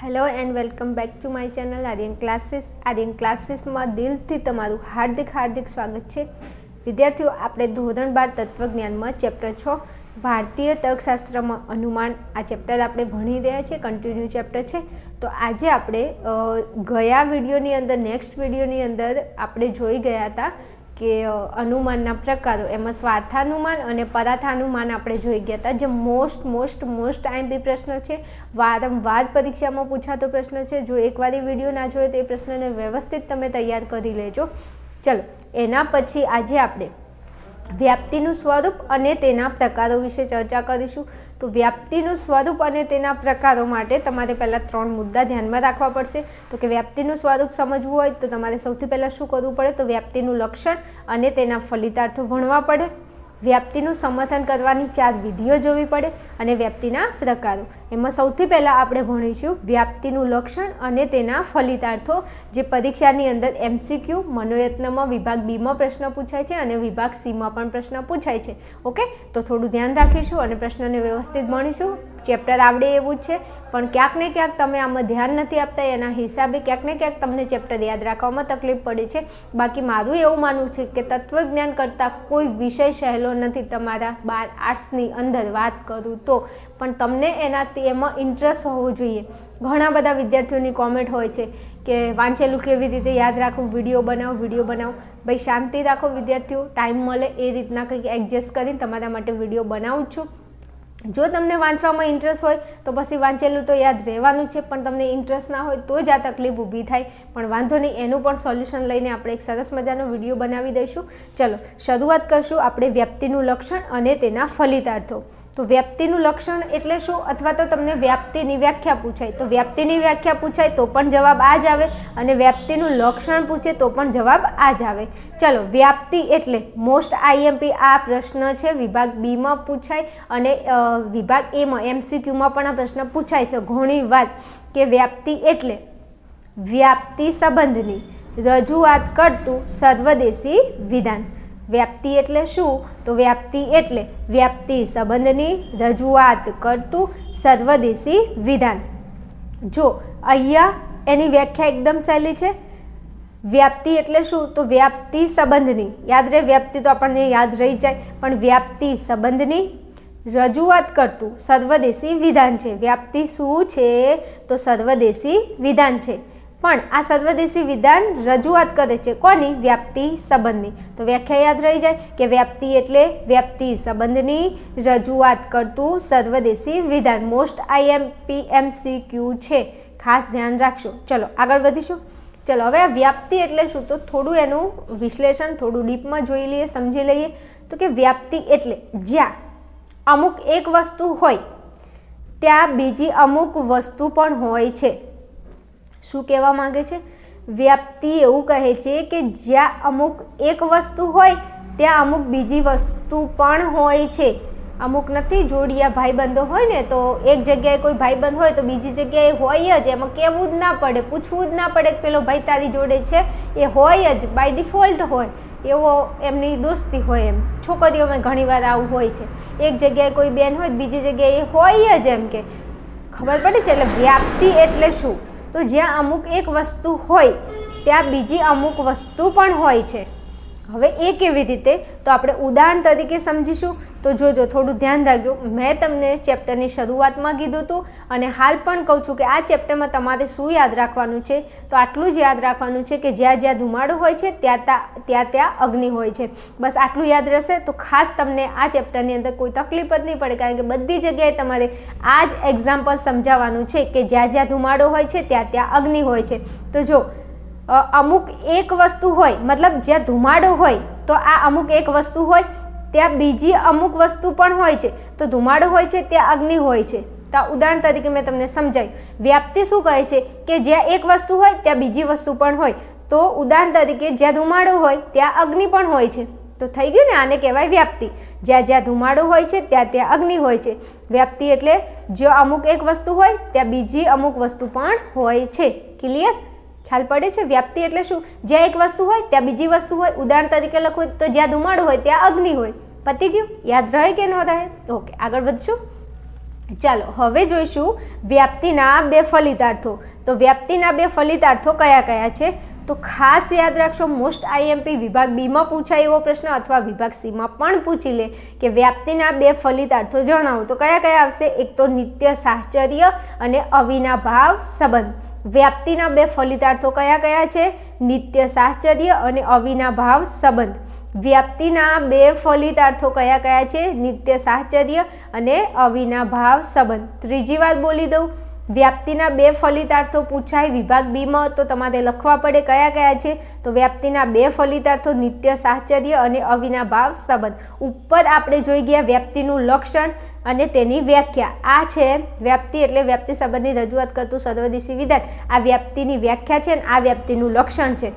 Hello and welcome back to my channel Aryan Classes Aryan ક્લાસીસમાં દિલથી તમારું હાર્દિક હાર્દિક સ્વાગત છે. વિદ્યાર્થીઓ, આપણે ધોરણ બાર તત્વજ્ઞાનમાં ચેપ્ટર છ, ભારતીય તર્કશાસ્ત્રમાં અનુમાન, આ ચેપ્ટર આપણે ભણી રહ્યા છીએ કન્ટિન્યુ ચેપ્ટર છે. તો આજે આપણે ગયા વિડીયોની અંદર નેક્સ્ટ વિડીયોની અંદર આપણે જોઈ ગયા હતા કે અનુમાનના પ્રકારો. એમાં સ્વાર્થાનુમાન અને પરાથાનુમાન આપણે જોઈ ગયા હતા, જે મોસ્ટ મોસ્ટ મોસ્ટ આઈએમપી પ્રશ્ન છે. વારંવાર પરીક્ષામાં પૂછાતો પ્રશ્ન છે. જો એકવાર એ વીડિયો ના જોયો તો એ પ્રશ્નને વ્યવસ્થિત તમે તૈયાર કરી લેજો. ચલો, એના પછી આજે આપણે વ્યાપ્તિનું સ્વરૂપ અને તેના પ્રકારો વિશે ચર્ચા કરીશું. તો વ્યાપ્તિનું સ્વરૂપ અને તેના પ્રકારો માટે તમારે પહેલાં ત્રણ મુદ્દા ધ્યાનમાં રાખવા પડશે. તો કે વ્યાપ્તિનું સ્વરૂપ સમજવું હોય તો તમારે સૌથી પહેલાં શું કરવું પડે? તો વ્યાપ્તિનું લક્ષણ અને તેના ફલિતાર્થો ભણવા પડે. વ્યાપ્તિનું સમર્થન કરવાની ચાર વિધિઓ જોવી પડે અને વ્યાપ્તિના પ્રકારો. એમાં સૌથી પહેલાં આપણે ભણીશું વ્યાપ્તિનું લક્ષણ અને તેના ફલિતાર્થો, જે પરીક્ષાની અંદર એમસીક્યુ મનોયત્નમાં વિભાગ બીમાં પ્રશ્ન પૂછાય છે અને વિભાગ સીમાં પણ પ્રશ્ન પૂછાય છે. ઓકે તો થોડું ધ્યાન રાખીશું અને પ્રશ્નને વ્યવસ્થિત ભણીશું. ચેપ્ટર આવડે એવું છે. પણ ક્યાંક ને ક્યાંક તમે આમાં ધ્યાન નથી આપતા, એના હિસાબે ક્યાંક ને ક્યાંક તમને ચેપ્ટર યાદ રાખવામાં તકલીફ પડે છે. બાકી મારું એવું માનવું છે કે તત્વજ્ઞાન કરતાં કોઈ વિષય સહેલો નથી તમારા બાર આર્ટ્સની અંદર વાત કરું તો. પણ તમને એનાથી એમાં ઇન્ટરેસ્ટ હોવો જોઈએ. ઘણા બધા વિદ્યાર્થીઓની કોમેન્ટ હોય છે કે, વાંચેલું કેવી રીતે? યાદ રાખવું વીડિયો બનાવો વીડિયો બનાવો. ભાઈ, શાંતિ રાખો વિદ્યાર્થીઓ. ટાઈમ મળે એ રીતના કંઈક એડજસ્ટ કરીને તમારા માટે વીડિયો બનાવું છું. જો તમને વાંચવામાં ઇન્ટરેસ્ટ હોય, તો પછી વાંચેલું તો યાદ રહેવાનું છે, પણ તમને ઇન્ટરેસ્ટ ના હોય તો જ આ તકલીફ ઊભી થાય. પણ વાંધો નહીં, એનું પણ સોલ્યુશન લઈને આપણે એક સરસ મજાનો વીડિયો બનાવી દઈશું. ચલો, શરૂઆત કરશું આપણે વ્યક્તિનું લક્ષણ અને તેના ફલિતાર્થો. તો વ્યાપ્તિનું લક્ષણ એટલે શું? અથવા તો તમને વ્યાપ્તિની વ્યાખ્યા પૂછાય. તો વ્યાપ્તિની વ્યાખ્યા પૂછાય તો પણ જવાબ આ જ આવે અને વ્યાપ્તિનું લક્ષણ પૂછે તો પણ જવાબ આ જ આવે. ચલો, વ્યાપ્તિ એટલે મોસ્ટ આઈએમપી આ પ્રશ્ન છે, વિભાગ બીમાં પૂછાય અને વિભાગ એમાં એમસીક્યુમાં પણ આ પ્રશ્ન પૂછાય છે. ઘણી વાત કે વ્યાપ્તિ એટલે વ્યાપ્તિ સંબંધની રજૂઆત કરતું સર્વદેશી વિધાન. વ્યાપ્તિ એટલે શું? તો વ્યાપ્તિ એટલે વ્યાપ્તિ સંબંધની રજૂઆત કરતું સર્વદેશી વિધાન. જો અહીંયા એની વ્યાખ્યા એકદમ સહેલી છે. વ્યાપ્તિ એટલે શું? તો વ્યાપ્તિ સંબંધની. યાદ રહે, વ્યાપ્તિ તો આપણને યાદ રહી જાય, પણ વ્યાપ્તિ સંબંધની રજૂઆત કરતું સર્વદેશી વિધાન છે. વ્યાપ્તિ શું છે? તો સર્વદેશી વિધાન છે. પણ આ સર્વદેશી વિધાન રજૂઆત કરે છે. કોની? વ્યાપ્તિ સંબંધની. તો વ્યાખ્યા યાદ રહી જાય કે વ્યાપ્તિ એટલે વ્યાપ્તિ સંબંધની રજૂઆત કરતું સર્વદેશી વિધાન. મોસ્ટ આઈએમપી એમસીક્યુ છે. ખાસ ધ્યાન રાખશો. ચલો, આગળ વધીશું. ચલો, હવે આ વ્યાપ્તિ એટલે શું? તો થોડું એનું વિશ્લેષણ, થોડું ડીપમાં જોઈ લઈએ, સમજી લઈએ. તો કે વ્યાપ્તિ એટલે જ્યાં અમુક એક વસ્તુ હોય, ત્યાં બીજી અમુક વસ્તુ પણ હોય છે. શું કહેવા માંગે છે? વ્યાપ્તિ એવું કહે છે કે જ્યાં અમુક એક વસ્તુ હોય, ત્યાં અમુક બીજી વસ્તુ પણ હોય છે. અમુક નથી, જોડિયા ભાઈબંધો હોય ને, તો એક જગ્યાએ કોઈ ભાઈબંધ હોય તો બીજી જગ્યાએ હોય જ, એમાં કહેવું જ ના પડે, પૂછવું જ ના પડે કે પેલો ભાઈ તારી જોડે છે? એ હોય જ બાય ડિફોલ્ટ હોય. એવો એમની દોસ્તી હોય એમ. છોકરીઓમાં ઘણીવાર આવું હોય છે. એક જગ્યાએ કોઈ બેન હોય, બીજી જગ્યાએ હોય જ એમ કે. ખબર પડે છે? એટલે વ્યાપ્તિ એટલે શું? તો જ્યાં અમુક એક વસ્તુ હોય, ત્યાં બીજી અમુક વસ્તુ પણ હોય છે. હવે એ કેવી રીતે? તો આપણે ઉદાહરણ તરીકે સમજીશું. તો જોજો, થોડું ધ્યાન રાખજો. મેં તમને ચેપ્ટરની શરૂઆતમાં કીધું હતું અને હાલ પણ કહું છું કે આ ચેપ્ટરમાં તમારે શું યાદ રાખવાનું છે? તો આટલું જ યાદ રાખવાનું છે કે જ્યાં જ્યાં ધુમાડો હોય છે, ત્યાં ત્યાં ત્યાં અગ્નિ હોય છે. બસ આટલું યાદ રહેશે તો ખાસ તમને આ ચેપ્ટરની અંદર કોઈ તકલીફ જ નહીં પડે, કારણ કે બધી જગ્યાએ તમારે આ જ એક્ઝામ્પલ સમજાવવાનું છે કે જ્યાં જ્યાં ધુમાડો હોય છે, ત્યાં ત્યાં અગ્નિ હોય છે. તો જો અમુક એક વસ્તુ હોય, મતલબ જ્યાં ધુમાડો હોય, તો આ અમુક એક વસ્તુ હોય ત્યાં બીજી અમુક વસ્તુ પણ હોય છે. તો ધુમાડો હોય છે, ત્યાં અગ્નિ હોય છે. તો ઉદાહરણ તરીકે મેં તમને સમજાવ્યું વ્યાપ્તિ શું કહે છે? કે જ્યાં એક વસ્તુ હોય, ત્યાં બીજી વસ્તુ પણ હોય. તો ઉદાહરણ તરીકે જ્યાં ધુમાડો હોય, ત્યાં અગ્નિ પણ હોય છે. તો થઈ ગયું ને? આને કહેવાય વ્યાપ્તિ. જ્યાં જ્યાં ધુમાડો હોય છે, ત્યાં ત્યાં અગ્નિ હોય છે. વ્યાપ્તિ એટલે જો અમુક એક વસ્તુ હોય, ત્યાં બીજી અમુક વસ્તુ પણ હોય છે. ક્લિયર ખ્યાલ પડે છે? વ્યાપ્તિ એટલે શું? જ્યાં એક વસ્તુ હોય, ત્યાં બીજી વસ્તુ હોય. ઉદાહરણ તરીકે લખું, તો જ્યાં ધુમાડો હોય, ત્યાં અગ્નિ હોય. પતી ગયું? યાદ રહે કે ન રહે? ઓકે, આગળ વધશું. ચાલો, હવે જોઈશું વ્યાપ્તિના બે ફલિતાર્થો. તો વ્યાપ્તિના બે ફલિતાર્થો કયા કયા છે? તો ખાસ યાદ રાખશો મોસ્ટ આઈએમપી વિભાગ બીમાં પૂછાય એવો પ્રશ્ન અથવા વિભાગ સીમાં પણ પૂછી લે કે વ્યાપ્તિના બે ફલિતાર્થો જણાવો. તો કયા કયા આવશે? એક તો નિત્ય, સાહચર્ય અને અવિનાભાવ સંબંધ. વ્યાપ્તિના બે ફલિતાર્થો કયા કયા છે? નિત્ય સાહચર્ય અને અવિનાભાવ સંબંધ. વ્યાપ્તિના બે ફલિતાર્થો કયા કયા છે? નિત્ય સાહચર્ય અને અવિનાભાવ સંબંધ. ત્રીજી વાત બોલી દઉં. વ્યાપ્તિના બે ફલિતાર્થો પૂછાય વિભાગ બીમાં તો તમારે લખવા પડે કયા કયા છે? તો વ્યાપ્તિના બે ફલિતાર્થો નિત્ય સાહચર્ય અને અવિનાભાવ સંબંધ. ઉપર આપણે જોઈ ગયા વ્યાપ્તિનું લક્ષણ અને તેની વ્યાખ્યા. આ છે વ્યાપ્તિ એટલે વ્યાપ્તિ સંબંધની રજૂઆત કરતું સર્વદેશી વિધાન. આ વ્યાપ્તિની વ્યાખ્યા છે અને આ વ્યાપ્તિનું લક્ષણ છે.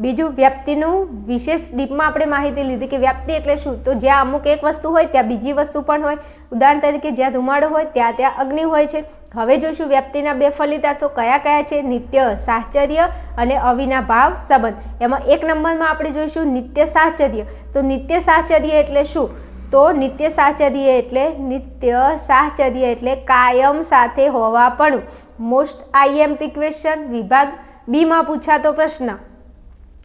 બીજું, વ્યાપ્તિનું વિશેષ ડીપમાં આપણે માહિતી લીધી કે વ્યાપ્તિ એટલે શું? તો જ્યાં અમુક એક વસ્તુ હોય, ત્યાં બીજી વસ્તુ પણ હોય. ઉદાહરણ તરીકે, જ્યાં ધુમાડો હોય, ત્યાં ત્યાં અગ્નિ હોય છે. હવે જોઈશું વ્યાપ્તિના બે ફલિતાર્થો કયા કયા છે? નિત્ય, સાહચર્ય અને અવિનાભાવ સંબંધ. એમાં એક નંબરમાં આપણે જોઈશું નિત્ય સાહચર્ય. તો નિત્ય સાહચર્ય એટલે શું? તો નિત્ય સાહચર્ય એટલે નિત્ય સાહચર્ય એટલે કાયમ સાથે હોવા પણ. મોસ્ટ આઈએમપી ક્વેશ્ચન વિભાગ બીમાં પૂછાતો પ્રશ્ન.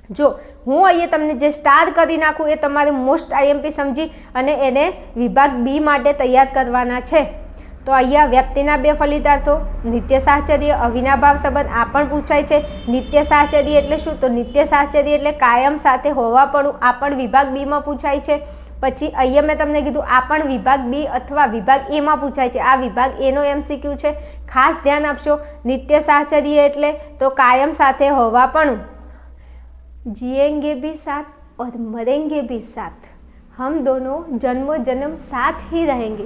જો હું અહીંયા તમને જે સ્ટાર કરી નાખું એ તમારે મોસ્ટ આઈએમપી સમજી અને એને વિભાગ બી માટે તૈયાર કરવાના છે. તો અહીંયા વ્યક્તિના બે ફલિતાર્થો, નિત્ય સાહચર્ય અવિનાભાવ સંબંધ, આ પણ પૂછાય છે. નિત્ય સાહચર્ય એટલે શું? તો નિત્ય સાહચર્ય એટલે કાયમ સાથે હોવા પણ આ પણ વિભાગ બીમાં પૂછાય છે. પછી અહીંયા મેં તમને કીધું આ પણ વિભાગ બી અથવા વિભાગ એમાં પૂછાય છે આ વિભાગ એનો એમસીક્યુ છે ખાસ ધ્યાન આપશો નિત્ય સાહચર્ય એટલે તો કાયમ સાથે હોવા પણ जिएंगे भी साथ और मरेंगे भी साथ हम दोनों जन्मों जन्म साथ ही रहेंगे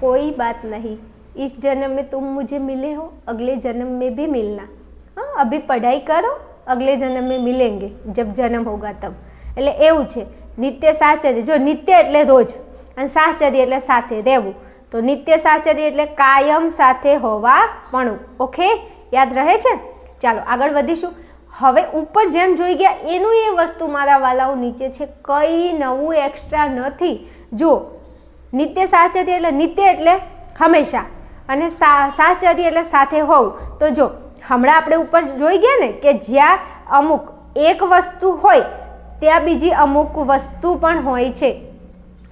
कोई बात नहीं इस जन्म में तुम मुझे मिले हो अगले जन्म में भी मिलना हाँ अभी पढ़ाई करो अगले जन्म में मिलेंगे जब जन्म होगा तब એટલે એવું છે નિત્ય સાચરી જો નિત્ય એટલે રોજ અને સાહચર્ય એટલે સાથે રહેવું, તો નિત્ય સાહચર્ય એટલે કાયમ સાથે હોવા પણ ઓકે? યાદ રહે છે? ચાલો આગળ વધીશું. હવે ઉપર જેમ જોઈ ગયા, એનું એ વસ્તુ મારા વાલાઓ નીચે છે. કંઈ નવું એક્સ્ટ્રા નથી. જો નિત્ય સાહચર્ય એટલે નિત્ય એટલે હંમેશા અને સાહચર્ય એટલે સાથે હોવું. તો જો, હમણાં આપણે ઉપર જોઈ ગયા ને કે જ્યાં અમુક એક વસ્તુ હોય ત્યાં બીજી અમુક વસ્તુ પણ હોય છે.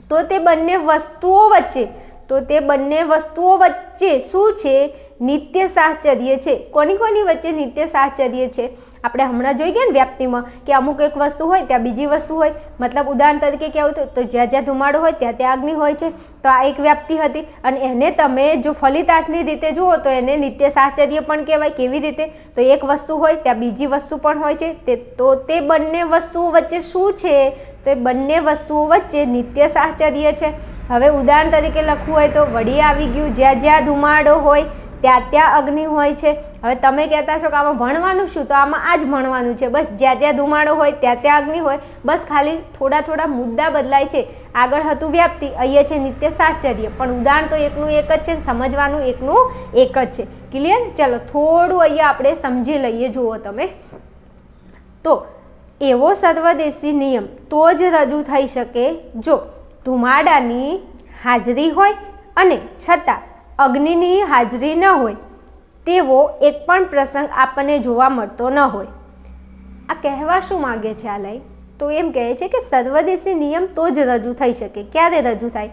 તો તે બંને વસ્તુઓ વચ્ચે, તો તે બંને વસ્તુઓ વચ્ચે શું છે? નિત્ય સાહચર્ય છે. કોની કોની વચ્ચે નિત્ય સાહચર્ય છે? આપણે હમણાં જોઈ ગયા ને વ્યાપ્તિમાં કે અમુક એક વસ્તુ હોય, ત્યાં બીજી વસ્તુ હોય. મતલબ ઉદાહરણ તરીકે કેવું થયું તો જ્યાં જ્યાં ધુમાડો હોય, ત્યાં ત્યાં અગ્નિ હોય છે. તો આ એક વ્યાપ્તિ હતી. અને એને તમે જો ફલિતાર્થની રીતે જુઓ, તો એને નિત્ય સાહચર્ય પણ કહેવાય કેવી રીતે? તો એક વસ્તુ હોય, ત્યાં બીજી વસ્તુ પણ હોય છે. તે, તો તે બંને વસ્તુઓ વચ્ચે શું છે? તો એ બંને વસ્તુઓ વચ્ચે નિત્ય સાહચર્ય છે. હવે ઉદાહરણ તરીકે લખવું હોય તો, વળી આવી ગયું. જ્યાં જ્યાં ધુમાડો હોય ત્યાં ત્યાં અગ્નિ હોય છે. હવે તમે કહેતા છો કે આમાં ભણવાનું શું? તો આમાં આ જ ભણવાનું છે. બસ જ્યાં ત્યાં ધુમાડો હોય, ત્યાં ત્યાં અગ્નિ હોય. બસ ખાલી થોડા થોડા મુદ્દા બદલાય છે. આગળ હતું વ્યાપ્તિ અહીંયા છે નિત્ય સાહચર્ય પણ ઉદાહરણ તો એકનું એક જ છે સમજવાનું એકનું એક જ છે. ક્લિયર ચલો, થોડું અહીંયા આપણે સમજી લઈએ. જુઓ તમે. તો, એવો સર્વદેશી નિયમ તો જ રજૂ થઈ શકે જો ધુમાડાની હાજરી હોય અને છતાં અગ્નિની હાજરી ન હોય, તેવો એક પણ પ્રસંગ આપણને જોવા મળતો ન હોય. આ કહેવા શું માગે છે આ તો એમ કહે છે કે સર્વદેશી નિયમ તો જ રજૂ થઈ શકે. ક્યારે રજૂ થાય?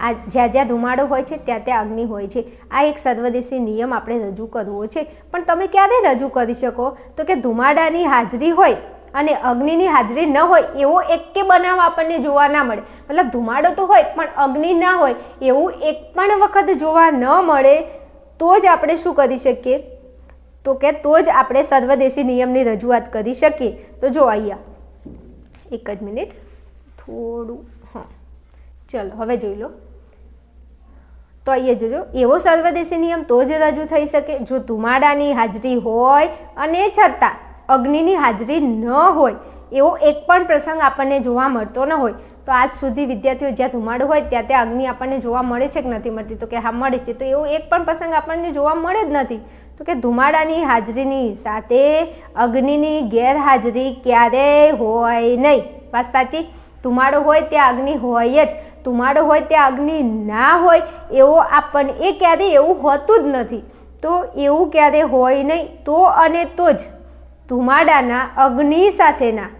આ જ્યાં જ્યાં ધુમાડો હોય છે, ત્યાં ત્યાં અગ્નિ હોય છે. આ એક સર્વદેશી નિયમ આપણે રજૂ કરવો છે. પણ તમે ક્યારે રજૂ કરી શકો? તો કે ધુમાડાની હાજરી હોય અને અગ્નિની હાજરી ન હોય એવો એક બનાવ આપણને જોવા ના મળે. મતલબ ધુમાડો તો હોય પણ અગ્નિ ના હોય એવું એક પણ વખત જોવા ન મળે તો જ આપણે શું કરી શકીએ? તો કે તો જ આપણે સર્વદેશી નિયમની રજૂઆત કરી શકીએ. તો જો અહીંયા એક જ મિનિટ. થોડું, હા. ચલો, હવે જોઈ લો. તો અહીંયા જોજો. એવો સર્વદેશી નિયમ તો જ રજૂ થઈ શકે. જો ધુમાડાની હાજરી હોય અને છતાં અગ્નિની હાજરી ન હોય એવો એક પણ પ્રસંગ આપણને જોવા મળતો ન હોય. તો આજ સુધી વિદ્યાર્થીઓ જ્યાં ધુમાડો હોય ત્યાં ત્યાં અગ્નિ આપણને જોવા મળે છે કે નથી મળતી? તો કે હા, મળે છે. તો એવો એક પણ પ્રસંગ આપણને જોવા મળે જ નથી. તો કે ધુમાડાની હાજરીની સાથે અગ્નિની ગેરહાજરી ક્યારેય હોય નહીં? વાત સાચી? ધુમાડો હોય ત્યાં અગ્નિ હોય જ. ધુમાડો હોય ત્યાં અગ્નિ ના હોય એવો આપણને એ ક્યારેય એવું હોતું જ નથી. તો એવું ક્યારે હોય નહીં? તો અને તો જ. ધુમાડાના અગ્નિ સાથેના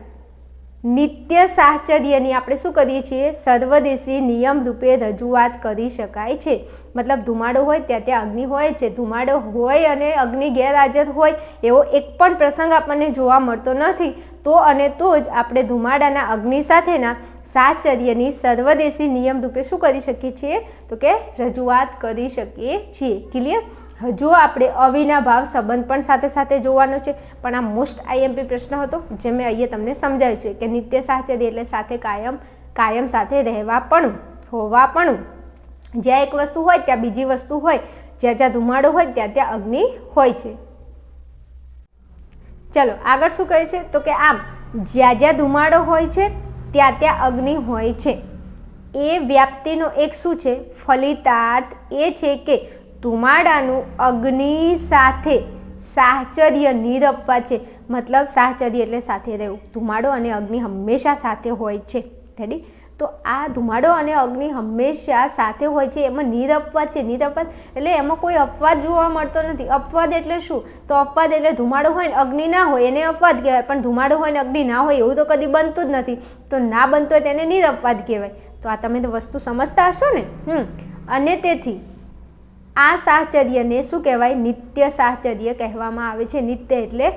નિત્ય સાહચર્યની આપણે શું કરીએ છીએ? સર્વદેશી નિયમ રૂપે રજૂઆત કરી શકાય છે. મતલબ ધુમાડો હોય ત્યાં ત્યાં અગ્નિ હોય છે ધુમાડો હોય અને અગ્નિ ગેરહાજર હોય, એવો એક પણ પ્રસંગ આપણને જોવા મળતો નથી. તો અને તો જ આપણે ધુમાડાના અગ્નિ સાથેના સાહચર્યની સર્વદેશી નિયમ રૂપે શું કરી શકીએ છીએ? તો કે રજૂઆત કરી શકીએ છીએ. ક્લિયર હજુ આપણે અવિના ભાવ સંબંધ પણ સાથે સાથે જોવાનો છે. પણ આ મોસ્ટ આઈએમપી પ્રશ્ન હતો, જે મેં અહીંયા તમને સમજાવ્યું છે કે નિત્ય સાહચર્ય એટલે સાથે કાયમ કાયમ સાથે રહેવા પણ, હોવા પણ. જ્યાં એક વસ્તુ હોય, ત્યાં બીજી વસ્તુ હોય, જ્યાં જ્યાં ધુમાડો હોય, ત્યાં ત્યાં અગ્નિ હોય છે. ચલો, આગળ શું કહે છે? તો કે આમ, જ્યાં જ્યાં ધુમાડો હોય છે, ત્યાં ત્યાં અગ્નિ હોય છે. એ વ્યાપ્તિનો એક શું છે? ફલિતાર્થ એ છે કે ધુમાડાનું અગ્નિ સાથે સાહચર્ય નિરપવા છે. મતલબ સાહચર્ય એટલે સાથે રહેવું. ધુમાડો અને અગ્નિ હંમેશા સાથે હોય છે. રેડી તો આ ધુમાડો અને અગ્નિ હંમેશા સાથે હોય છે. એમાં નિરપવાદ છે. નિરપવાદ એટલે એમાં કોઈ અપવાદ જોવા મળતો નથી. અપવાદ એટલે શું? તો અપવાદ એટલે ધુમાડો હોય ને અગ્નિ ના હોય, એને અપવાદ કહેવાય. પણ ધુમાડો હોય ને અગ્નિ ના હોય, એવું તો કદી બનતું જ નથી. તો ના બનતો હોય તેને નિરપવાદ કહેવાય. તો આ તમે વસ્તુ સમજતા હશો ને? હમ. અને તેથી આ સાહચર્યને શું કહેવાય? નિત્ય સાહચર્ય કહેવામાં આવે છે. નિત્ય એટલે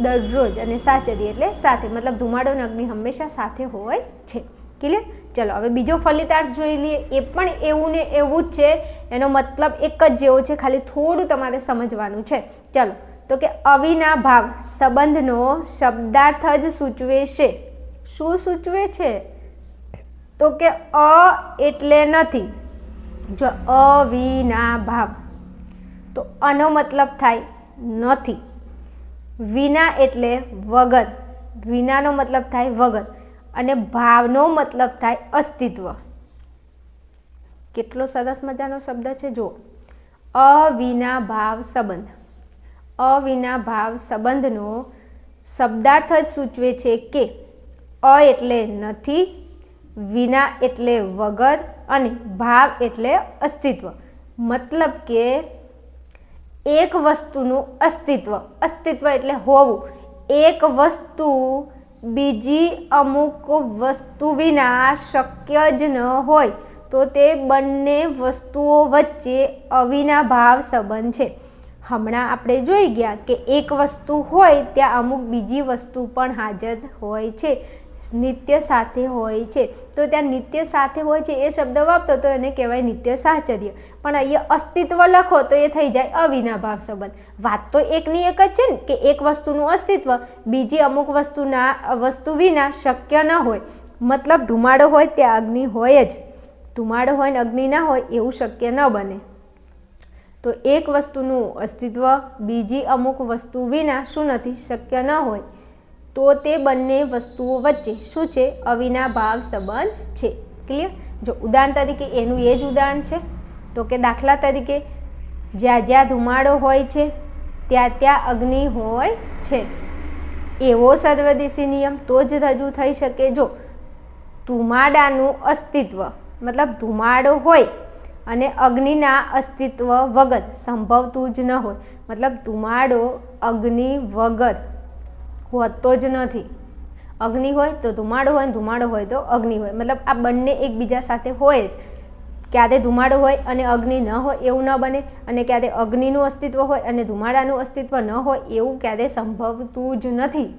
દરરોજ અને સાહચર્ય એટલે સાથે. મતલબ ધુમાડો અને અગ્નિ હંમેશા સાથે હોય છે. ક્લિયર ચલો, હવે બીજો ફલિતાર્થ જોઈ લઈએ. એ પણ એવું ને એવું જ છે. એનો મતલબ એક જ જેવો છે. ખાલી થોડું તમારે સમજવાનું છે. ચલો, તો કે અવિના ભાવ, સંબંધનો શબ્દાર્થ જ સૂચવે છે. શું સૂચવે છે? તો કે અ એટલે નથી. જો અવિના ભાવ તો આનો મતલબ થાય નથી. વિના એટલે વગર. વિનાનો મતલબ થાય વગર. અને ભાવનો મતલબ થાય અસ્તિત્વ. કેટલો સરસ મજાનો શબ્દ છે જો અવિના ભાવ સંબંધ. અવિના ભાવ સંબંધનો શબ્દાર્થ જ સૂચવે છે કે અ એટલે નથી વિના એટલે વગર અને ભાવ એટલે અસ્તિત્વ. મતલબ કે એક વસ્તુનું અસ્તિત્વ. અસ્તિત્વ એટલે હોવું. એક વસ્તુ બીજી અમુક વસ્તુ વિના શક્ય જ ન હોય, તો તે બંને વસ્તુઓ વચ્ચે અવિના ભાવ સંબંધ છે. હમણાં આપણે જોઈ ગયા કે એક વસ્તુ હોય, ત્યાં અમુક બીજી વસ્તુ પણ હાજર હોય છે. નિત્ય સાથે હોય છે. તો ત્યાં નિત્ય સાથે હોય છે એ શબ્દ વાપતો તો એને કહેવાય નિત્ય સાહચર્ય. પણ અહીંયા અસ્તિત્વ લખો તો એ થઈ જાય અવિનાભાવ સંબંધ. વાત તો એકની એક જ છે ને, કે એક વસ્તુનું અસ્તિત્વ બીજી અમુક વસ્તુના, વસ્તુ વિના શક્ય ન હોય. મતલબ ધુમાડો હોય ત્યાં અગ્નિ હોય જ. ધુમાડો હોય ને અગ્નિ ના હોય એવું શક્ય ન બને. તો એક વસ્તુનું અસ્તિત્વ બીજી અમુક વસ્તુ વિના શું નથી, શક્ય ન હોય. તો તે બંને વસ્તુઓ વચ્ચે શું છે? અવિના ભાવ સંબંધ છે. ક્લિયર જો ઉદાહરણ તરીકે એનું એ જ ઉદાહરણ છે, તો કે દાખલા તરીકે જ્યાં જ્યાં ધુમાડો હોય છે, ત્યાં ત્યાં અગ્નિ હોય છે. એવો સર્વદેશી નિયમ તો જ રજૂ થઈ શકે. જો ધુમાડાનું અસ્તિત્વ, મતલબ ધુમાડો હોય અને અગ્નિના અસ્તિત્વ વગર સંભવતું જ ન હોય, મતલબ ધુમાડો અગ્નિ વગર હોતો જ નથી. અગ્નિ હોય તો ધુમાડો હોય ધુમાડો હોય તો અગ્નિ હોય. મતલબ આ બંને એકબીજા સાથે હોય જ. ક્યારે ધુમાડો હોય અને અગ્નિ ન હોય એવું ન બને અને ક્યારે અગ્નિનું અસ્તિત્વ હોય અને ધુમાડાનું અસ્તિત્વ ન હોય એવું ક્યારે સંભવતું જ નથી.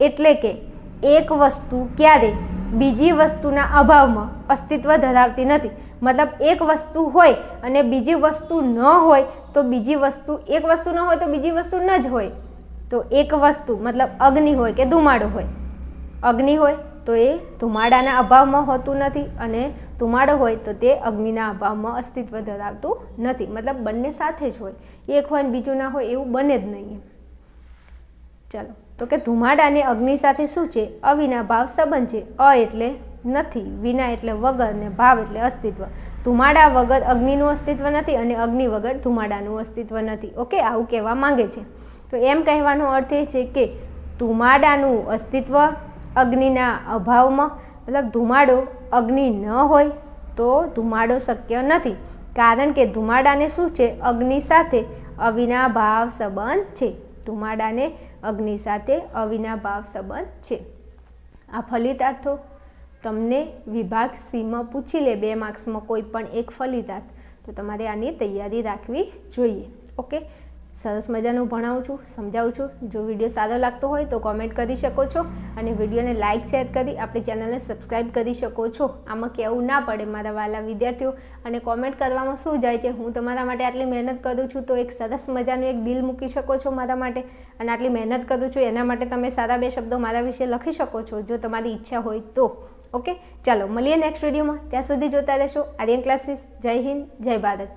એટલે કે એક વસ્તુ ક્યારે બીજી વસ્તુના અભાવમાં અસ્તિત્વ ધરાવતી નથી. મતલબ એક વસ્તુ હોય અને બીજી વસ્તુ ન હોય તો બીજી વસ્તુ, એક વસ્તુ ન હોય તો બીજી વસ્તુ ન જ હોય. તો એક વસ્તુ, મતલબ અગ્નિ હોય કે ધુમાડો હોય. અગ્નિ હોય તો એ ધુમાડાના અભાવમાં હોતું નથી અને ધુમાડો હોય તો તે અગ્નિના અભાવમાં અસ્તિત્વ ધરાવતું નથી. મતલબ બંને સાથે જ હોય. એક હોય ને બીજું ના હોય એવું બને જ નહીં ચાલો, તો કે ધુમાડાને અગ્નિ સાથે શું છે? અવિના ભાવ સંબંધ છે. અ એટલે નથી, વિના એટલે વગર ને ભાવ એટલે અસ્તિત્વ. ધુમાડા વગર અગ્નિનું અસ્તિત્વ નથી અને અગ્નિ વગર ધુમાડાનું અસ્તિત્વ નથી. ઓકે આવું કહેવા માંગે છે. તો એમ કહેવાનો અર્થ એ છે કે ધુમાડાનું અસ્તિત્વ અગ્નિના અભાવમાં, મતલબ ધુમાડો અગ્નિ ન હોય તો ધુમાડો શક્ય નથી. કારણ કે ધુમાડાને શું છે? અગ્નિ સાથે અવિનાભાવ સંબંધ છે. ધુમાડાને અગ્નિ સાથે અવિનાભાવ સંબંધ છે. આ ફલિતાર્થો તમને વિભાગ સીમાં પૂછી લે બે માર્ક્સમાં કોઈ પણ એક ફલિતાર્થ, તો તમારે આની તૈયારી રાખવી જોઈએ. ઓકે સરસ મજાનું ભણાવું છું, સમજાવું છું. જો વીડિયો સારો લાગતો હોય તો કોમેન્ટ કરી શકો છો અને વિડીયોને લાઇક શેર કરી આપણી ચેનલને સબસ્ક્રાઈબ કરી શકો છો. આમાં કહેવું ના પડે મારા વાલા વિદ્યાર્થીઓ અને કોમેન્ટ કરવામાં શું જાય છે? હું તમારા માટે આટલી મહેનત કરું છું તો એક સરસ મજાનું એક દિલ મૂકી શકો છો મારા માટે અને આટલી મહેનત કરું છું એના માટે તમે સારા બે શબ્દો મારા વિશે લખી શકો છો, જો તમારી ઈચ્છા હોય તો. ઓકે? ચાલો, મળીએ નેક્સ્ટ વિડીયોમાં ત્યાં સુધી જોતા રહેશો. આર્યન ક્લાસીસ. જય હિન્દ, જય ભારત.